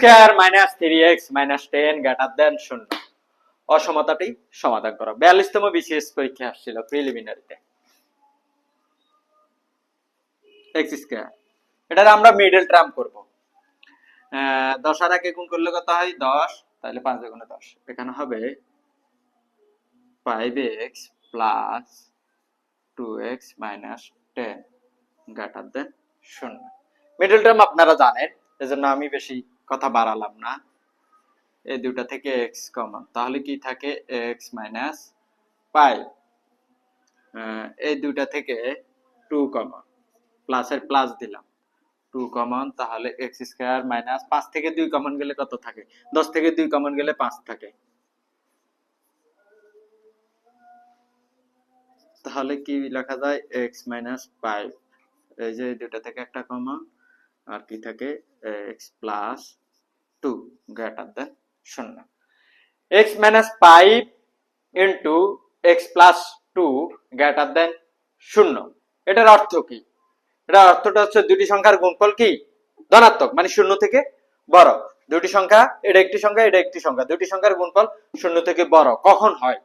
Square minus three x minus ten greater than শূন্য। অসমতাটি সমাধান করো। বিয়াল্লিশতম বিসিএস পরীক্ষা আসছিল প্রিলিমিনারিতে এক্স স্কোয়ার এটার আমরা মিডল টার্ম করব। আহ, দশ আর একে গুণ করলে কত হয়? দশ। তাহলে পাঁচ গুণে দশ। এখানে হবে five x plus two x minus ten greater than শূন্য। মিডল টার্ম আপনারা জানেন এজন্য আমি বেশি কথা বাড়ালাম না। এই দুটা থেকে এক্স কমন তাহলে কি থাকে? এক্স মাইনাস ফাইভ এই দুটা থেকে টু কমন প্লাসের প্লাস দিলাম। টু কমন তাহলে এক্স স্কোয়ার মাইনাস পাঁচ থেকে দুই কমন গেলে কত থাকে? দশ থেকে দুই কমন গেলে পাঁচ থাকে। তাহলে কি লেখা যায়? এক্স মাইনাস ফাইভ এই যে দুটা থেকে একটা কমন আর কি থাকে? X plus two greater than শূন্য x minus five into x plus two greater than শূন্য এটার অর্থ কি? এটার অর্থটা হচ্ছে দুটি সংখ্যার গুণফল কি? ধনাত্মক মানে শূন্য থেকে বড়। দুটি সংখ্যা, এটা একটি সংখ্যা, এটা একটি সংখ্যা। দুটি সংখ্যার গুণফল শূন্য থেকে বড়, কখন হয়?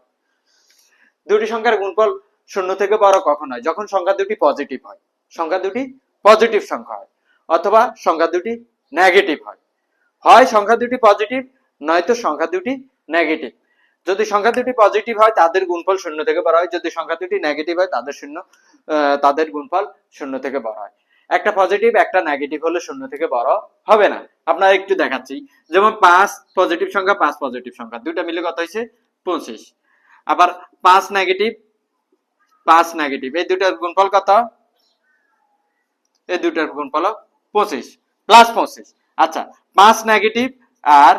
দুটি সংখ্যার গুণফল শূন্য থেকে বড় কখন হয়? যখন সংখ্যা দুটি পজিটিভ হয়। সংখ্যা দুটি পজিটিভ সংখ্যা হয়, অথবা সংখ্যা দুটি নেগেটিভ হয়। হয় সংখ্যা দুটি পজিটিভ নয়তো সংখ্যা দুটি নেগেটিভ যদি সংখ্যা দুটি পজিটিভ হয়, তাদের গুণফল শূন্য থেকে বড় হয়। যদি সংখ্যা দুটি নেগেটিভ হয়, তাদের শূন্য তাদের গুণফল শূন্য থেকে বড় হয়। একটা পজিটিভ একটা নেগেটিভ হলে শূন্য থেকে বড় হবে না। আপনারা একটু দেখাচ্ছি। যেমন পাঁচ পজিটিভ সংখ্যা, পাঁচ পজিটিভ সংখ্যা। দুইটা মিলে কত হয়েছে? পঁচিশ। আবার পাঁচ নেগেটিভ পাঁচ নেগেটিভ এই দুটার গুণফল কত? এই দুটার গুণফল পঁচিশ। প্লাস পঁচিশ। আচ্ছা পাঁচ নেগেটিভ আর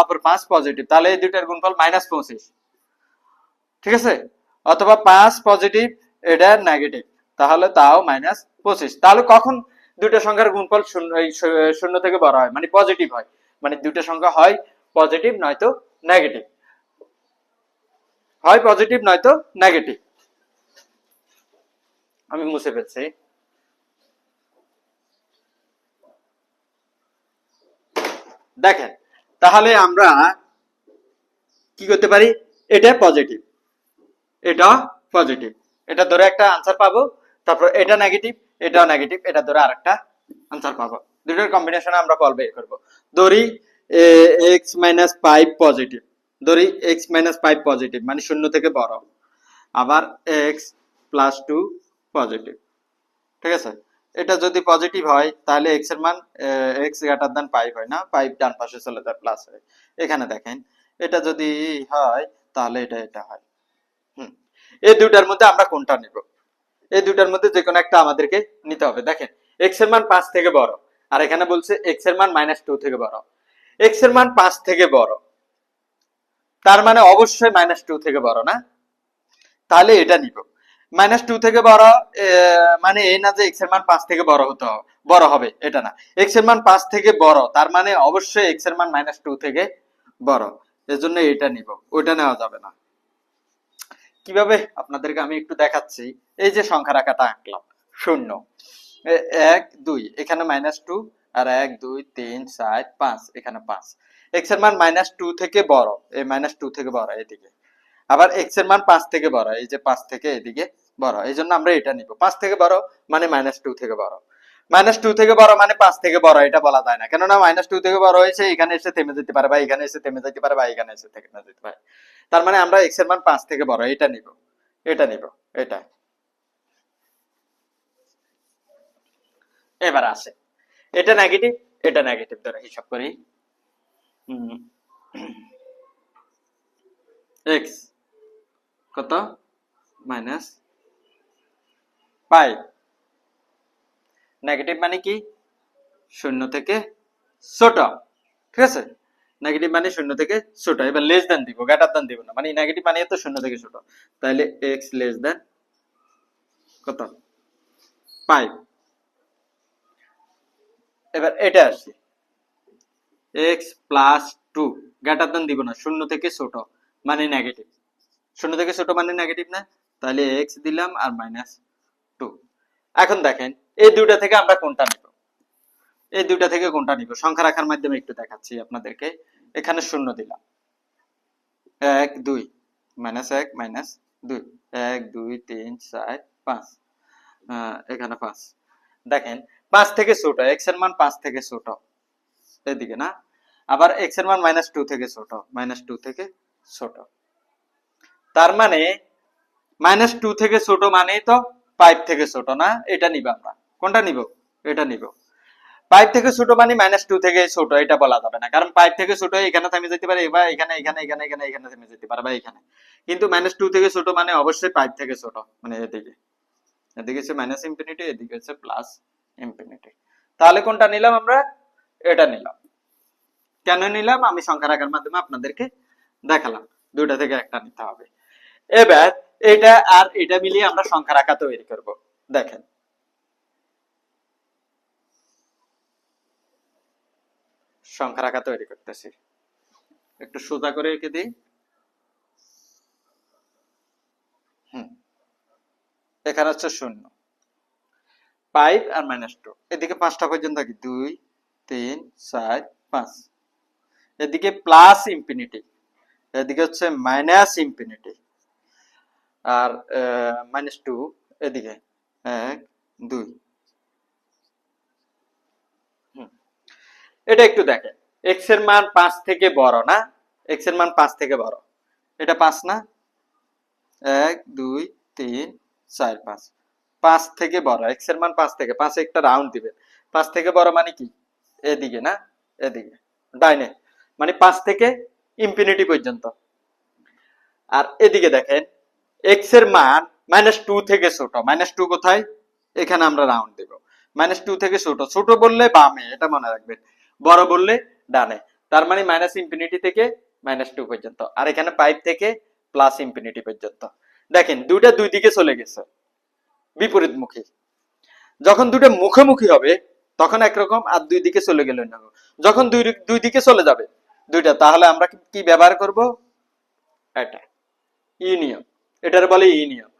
অপর পাঁচ পজিটিভ তাহলে এই দুটার গুণফল মাইনাস পঁচিশ। ঠিক আছে? অথবা পাঁচ পজিটিভ এটা নেগেটিভ তাহলে তাও মাইনাস পঁচিশ। তাহলে কখন দুটো সংখ্যার গুণফল শূন্য থেকে বড় হয়? মানে পজিটিভ হয়। মানে দুটো সংখ্যা হয় পজিটিভ নয়তো নেগেটিভ হয় পজিটিভ নয়তো নেগেটিভ আমি মুছে ফেলছি। দেখেন, তাহলে আমরা কি করতে পারি? এটা পজিটিভ এটা পজিটিভ এটা ধরে একটা আনসার পাবো, তারপর এটা নেগেটিভ এটাও নেগেটিভ এটা ধরে আরেকটা আনসার পাবো। দুটোর কম্বিনেশনে আমরা ফল বের করব। ধরি এক্স মাইনাস ফাইভ পজিটিভ ধরি এক্স মাইনাস ফাইভ পজিটিভ মানে শূন্য থেকে বড়। আবার এক্স প্লাস টু পজিটিভ ঠিক আছে? এটা যদি পজিটিভ হয়, তাহলে এক্সের মান এক্স গ্রেটার দেন ফাইভ হয় না ফাইভ ডান পাশে চলে যায় প্লাস হয়। এখানে দেখেন, এটা যদি হয়, তাহলে এটা এটা হয়। হুম। এই দুটার মধ্যে আমরা কোনটা নিব? এই দুটার মধ্যে যে কোনো একটা আমাদেরকে নিতে হবে। দেখেন এক্সের মান পাঁচ থেকে বড়, আর এখানে বলছে এক্সের মান মাইনাস টু থেকে বড়। এক্সের মান পাঁচ থেকে বড়, তার মানে অবশ্যই মাইনাস টু থেকে বড় না? তাহলে এটা নিব। মাইনাস টু থেকে বড় মানে এই না যে এক্সের মান পাঁচ থেকে বড় হতে হবে, বড় হবে, এটা না। এক্সের মান পাঁচ থেকে বড়, তার মানে অবশ্যই এক্সের মান মাইনাস টু থেকে বড়। এজন্য এটা নিব, ওইটা নেওয়া যাবে না। কীভাবে? আপনাদেরকে আমি একটু দেখাচ্ছি। এই যে সংখ্যা রাখাটা আঁকলাম, শূন্য। এক, দুই, এখানে মাইনাস টু আর এক, দুই, তিন, চার, পাঁচ, এখানে পাঁচ। এক্সের মান মাইনাস টু থেকে বড়, এই মাইনাস টু থেকে বড়, এদিকে। আবার এক্সের মান পাঁচ থেকে বড় এই যে পাঁচ থেকে এদিকে বড় এই জন্য আমরা এটা নিব। পাঁচ থেকে বড় মানে মাইনাস টু থেকে বড় মাইনাস টু থেকে বড় মানে পাঁচ থেকে বড় এটা বলা যায় না। কেননা মাইনাস টু থেকে বড় হয়েছে, এখানে এসে থেমে যেতে পারে বা এখানে এসে থেমে যেতে পারে বা এখানে এসে থেমে যেতে পারে। তার মানে আমরা এক্সের মান পাঁচ থেকে বড় এটা নিব। এটা নিব, এটা। এবার আসে। এটা নেগেটিভ এটা নেগেটিভ ধরে হিসাব করি। এক্স কত? মাইনাস ফাইভ নেগেটিভ মানে কি? শূন্য থেকে ছোট। ঠিক আছে? নেগেটিভ মানে শূন্য থেকে ছোট। এবার লেস দেন দিব গ্রেটার দেন দিব না। মানে নেগেটিভ মানে তো শূন্য থেকে ছোট। তাহলে এক্স লেস দেন কত? ফাইভ এবার এটা আসছে। X plus two greater than দিব না, শূন্য থেকে ছোট। মানে নেগেটিভ শূন্য থেকে ছোট মানে নেগেটিভ না? তাহলে এক্স দিলাম আর মাইনাস টু এখন দেখেন, এই দুইটা থেকে আমরা কোনটা নেব? এই দুইটা থেকে কোনটা নিব? সংখ্যা রাখার মাধ্যমে একটু দেখাচ্ছি আপনাদেরকে। এখানে শূন্য দিলাম। এক, দুই মাইনাস এক মাইনাস দুই। এক, দুই, তিন, চার, পাঁচ। এখানে পাঁচ। দেখেন, পাঁচ থেকে ছোট এক্সের মান পাঁচ থেকে ছোট। এদিকে না? আবার এক্সের মান মাইনাস টু থেকে ছোট মাইনাস টু থেকে ছোট। তার মানে মাইনাস টু থেকে ছোট মানে তো পাইপ থেকে ছোট, না? এটা নিব আমরা। কোনটা নিব? এটা নিব। পাইপ থেকে ছোট মানে মাইনাস টু থেকে ছোট, এটা বলা যাবে না। কারণ পাইপ থেকে ছোট এখানে থেমে যেতে পারে বা এখানে এখানে এখানে এখানে এখানে থেমে যেতে পারে বা এখানে। কিন্তু মাইনাস টু থেকে ছোট মানে অবশ্যই পাইপ থেকে ছোট মানে এদিকে। এদিকে হচ্ছে মাইনাস ইনফিনিটি এদিকে হচ্ছে প্লাস ইনফিনিটি তাহলে কোনটা নিলাম আমরা? এটা নিলাম। কেন নিলাম? আমি সংখ্যা রাখার মাধ্যমে আপনাদেরকে দেখালাম। দুইটা থেকে একটা নিতে হবে। এবার এটা আর এটা মিলিয়ে আমরা সংখ্যা রাখা তৈরি করব। দেখেন। সংখ্যা রাখা তৈরি করতেছি। একটু সোজা করে রেখে দিই। এখানে হচ্ছে শূন্য। ফাইভ আর মাইনাস টু এদিকে পাঁচটা পর্যন্ত কি দুই, তিন, চার, পাঁচ। এদিকে প্লাস ইনফিনিটি এদিকে হচ্ছে মাইনাস ইনফিনিটি আর মাইনাস টু এদিকে, এক, দুই। এটা একটু দেখেন। এক্সের মান পাঁচ থেকে বড়, না? এক্সের মান পাঁচ থেকে বড়। এটা পাঁচ না? এক, দুই, তিন, চার, পাঁচ। পাঁচ থেকে বড়। এক্সের মান পাঁচ থেকে। পাঁচে একটা রাউন্ড দিবেন। পাঁচ থেকে বড় মানে কি? এদিকে, না? এদিকে। ডাইনে। মানে পাঁচ থেকে ইনফিনিটি পর্যন্ত। আর এদিকে দেখেন এক্সের মান মাইনাস টু থেকে ছোট। মাইনাস টু কোথায়? এখানে আমরা রাউন্ড দেব। মাইনাস টু থেকে ছোট। ছোট বললে বামে, এটা মনে রাখবেন বড় বললে ডানে। তার মানে মাইনাস ইনফিনিটি থেকে মাইনাস টু পর্যন্ত। আর এখানে ফাইভ থেকে প্লাস ইনফিনিটি পর্যন্ত। দেখেন, দুইটা দুই দিকে চলে গেছে। বিপরীতমুখী। যখন দুটো মুখোমুখি হবে, তখন একরকম আর দুই দিকে চলে গেল। যখন দুই দুই দিকে চলে যাবে দুইটা, তাহলে আমরা কি ব্যবহার করব? এটা। ইউনিয়ন এটার বলে ইউনিয়ন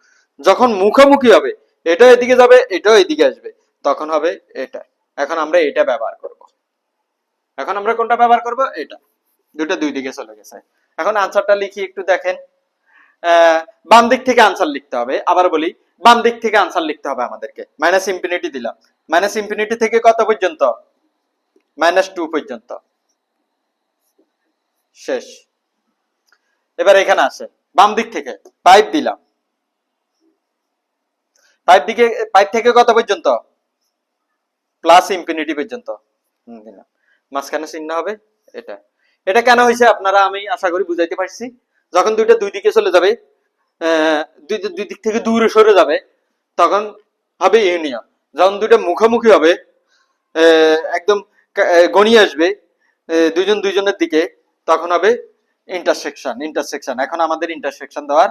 যখন মুখোমুখি হবে এটা এদিকে যাবে, এটাও এদিকে আসবে, তখন হবে এটা। এখন আমরা এটা ব্যবহার করব। এখন আমরা কোনটা ব্যবহার করব? এটা। দুটো দুই দিকে চলে গেছে। এখন আনসারটা লিখি, একটু দেখেন। বাম দিক থেকে আনসার লিখতে হবে। আবার বলি, বাম দিক থেকে আনসার লিখতে হবে আমাদেরকে। মাইনাস ইনফিনিটি দিলাম। মাইনাস ইনফিনিটি থেকে কত পর্যন্ত? মাইনাস টু পর্যন্ত। শেষ। এবার এখানে আসে বাম দিক থেকে পাইপ দিলাম। পাইপ দিকে পাইপ থেকে কত পর্যন্ত? প্লাস ইনফিনিটি পর্যন্ত। দিলাম। মাঝখানে চিহ্ন হবে এটা। এটা কেন হয়েছে আপনারা আমি আশা করি বুঝাইতে পারছি। যখন দুইটা দুই দিকে চলে যাবে দুই দিক থেকে দূরে সরে যাবে তখন হবে ইউনিয়ন। যখন দুইটা মুখোমুখি হবে একদম গণিয়ে আসবে আহ, দুইজন দুইজনের দিকে তখন হবে ইন্টারসেকশন ইন্টারসেকশন এখন আমাদের ইন্টারসেকশন দেওয়ার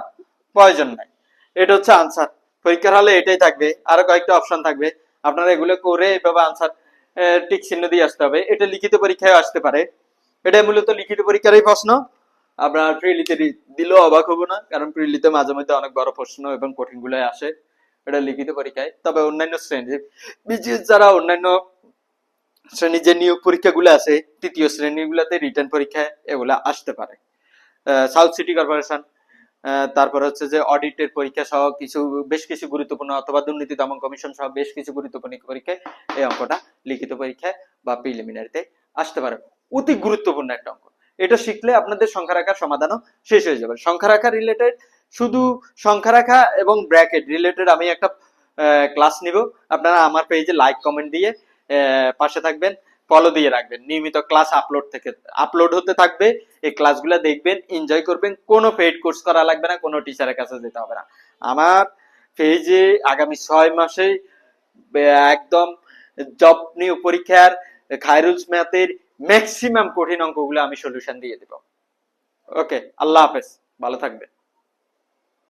প্রয়োজন নাই। এটা হচ্ছে আনসার পরীক্ষার হলে এটাই থাকবে। আরও কয়েকটা অপশন থাকবে। আপনারা এগুলো করে এভাবে আনসার টিক চিহ্ন দিয়ে আসতে হবে। এটা লিখিত পরীক্ষায় আসতে পারে। এটা মূলত লিখিত পরীক্ষারই প্রশ্ন। আপনার প্রিলিতে দিলেও অবাক হব না, কারণ প্রিলিতে মাঝে মধ্যে অনেক বড় প্রশ্ন এবং কঠিনগুলো আসে। এটা লিখিত পরীক্ষায়। তবে অন্যান্য শ্রেণি বিজিএস যারা অন্যান্য শ্রেণির যে নিয়োগ পরীক্ষাগুলো আছে, তৃতীয় শ্রেণীগুলোতে রিটার্ন পরীক্ষায় এগুলা আসতে পারে। সাউথ সিটি কর্পোরেশন তারপর হচ্ছে যে অডিটের পরীক্ষা সহ কিছু, বেশ কিছু গুরুত্বপূর্ণ অথবা দুর্নীতি দমন কমিশন সহ বেশ কিছু গুরুত্বপূর্ণ পরীক্ষায় এই অঙ্কটা লিখিত পরীক্ষায় বা প্রিলিমিনারিতে আসতে পারে। অতি গুরুত্বপূর্ণ একটা অঙ্ক। এটা শিখলে আপনাদের সংখ্যা রাখার সমাধানও শেষ হয়ে যাবে। সংখ্যা রাখা রিলেটেড শুধু সংখ্যা রাখা এবং ব্র্যাকেট রিলেটেড আমি একটা ক্লাস নিব। আপনারা আমার পেজে লাইক কমেন্ট দিয়ে পাশে থাকবেন। ফলো দিয়ে রাখবেন। নিয়মিত ক্লাস আপলোড থেকে আপলোড হতে থাকবে। এই ক্লাসগুলো দেখবেন এনজয় করবেন। কোনো পেইড কোর্স করা লাগবে না, কোনো টিচারের কাছে যেতে হবে না। আমার পেজে আগামী ছয় মাসে একদম জব নিউ পরীক্ষার খায়রুজ ম্যাথের ম্যাক্সিমাম কঠিন অঙ্কগুলো আমি সলিউশন দিয়ে দেব। ওকে আল্লাহ হাফেজ, ভালো থাকবে